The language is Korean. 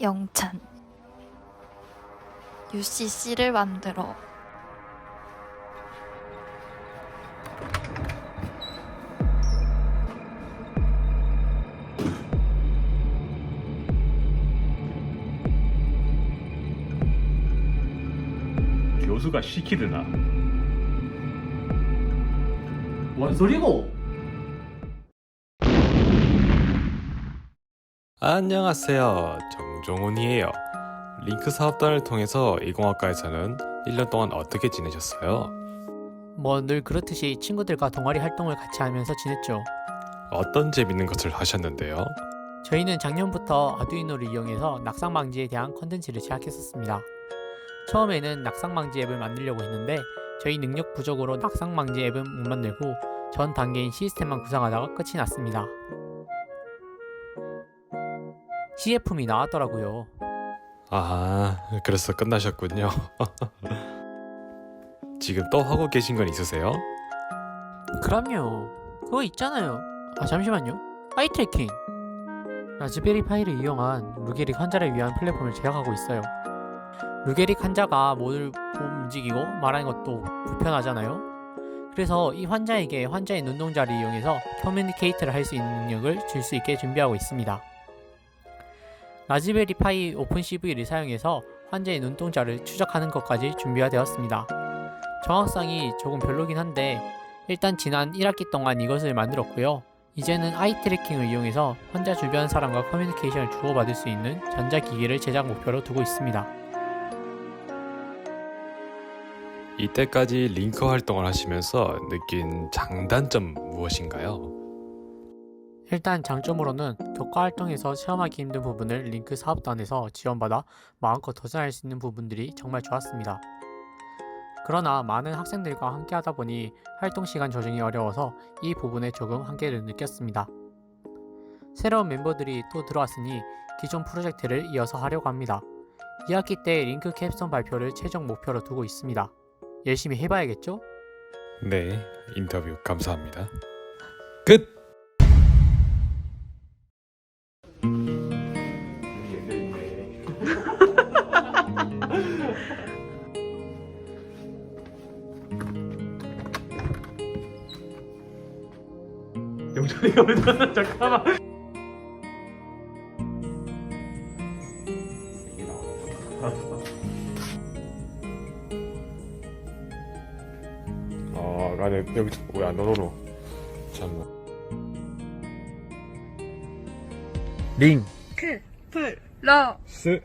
영찬 UCC를 만들어 교수가 시키드나 뭔 소리고? 안녕하세요. 정 종훈이에요. 링크 사업단을 통해서 이공학과에서는 1년 동안 어떻게 지내셨어요? 뭐 늘 그렇듯이 친구들과 동아리 활동을 같이 하면서 지냈죠. 어떤 재밌는 것을 하셨는데요? 저희는 작년부터 아두이노를 이용해서 낙상 방지에 대한 컨텐츠를 제작했었습니다. 처음에는 낙상 방지 앱을 만들려고 했는데 저희 능력 부족으로 낙상 방지 앱은 못 만들고 전 단계인 시스템만 구상하다가 끝이 났습니다. CF품이 나왔더라고요. 아, 그래서 끝나셨군요. 지금 또 하고 계신 건 있으세요? 그럼요. 그거 있잖아요. 아 잠시만요. 아이 트래킹. 라즈베리 파이를 이용한 루게릭 환자를 위한 플랫폼을 제작하고 있어요. 루게릭 환자가 몸을 움직이고 말하는 것도 불편하잖아요. 그래서 이 환자에게 환자의 눈동자를 이용해서 커뮤니케이트를 할 수 있는 능력을 줄 수 있게 준비하고 있습니다. 라즈베리 파이 오픈 CV를 사용해서 환자의 눈동자를 추적하는 것까지 준비가 되었습니다. 정확성이 조금 별로긴 한데 일단 지난 1학기 동안 이것을 만들었고요. 이제는 아이 트래킹을 이용해서 환자 주변 사람과 커뮤니케이션을 주고받을 수 있는 전자기기를 제작 목표로 두고 있습니다. 이때까지 링크 활동을 하시면서 느낀 장단점 무엇인가요? 일단 장점으로는 교과 활동에서 체험하기 힘든 부분을 링크 사업단에서 지원받아 마음껏 도전할 수 있는 부분들이 정말 좋았습니다. 그러나 많은 학생들과 함께 하다 보니 활동 시간 조정이 어려워서 이 부분에 조금 한계를 느꼈습니다. 새로운 멤버들이 또 들어왔으니 기존 프로젝트를 이어서 하려고 합니다. 2학기 때 링크 캡스톤 발표를 최종 목표로 두고 있습니다. 열심히 해봐야겠죠? 네, 인터뷰 감사합니다. 끝! 영찬이가 왜 나나 잠깐만 어, 나는 여기 왜안 넣어놓어? 잠깐만. 링! 크, 불, 러 스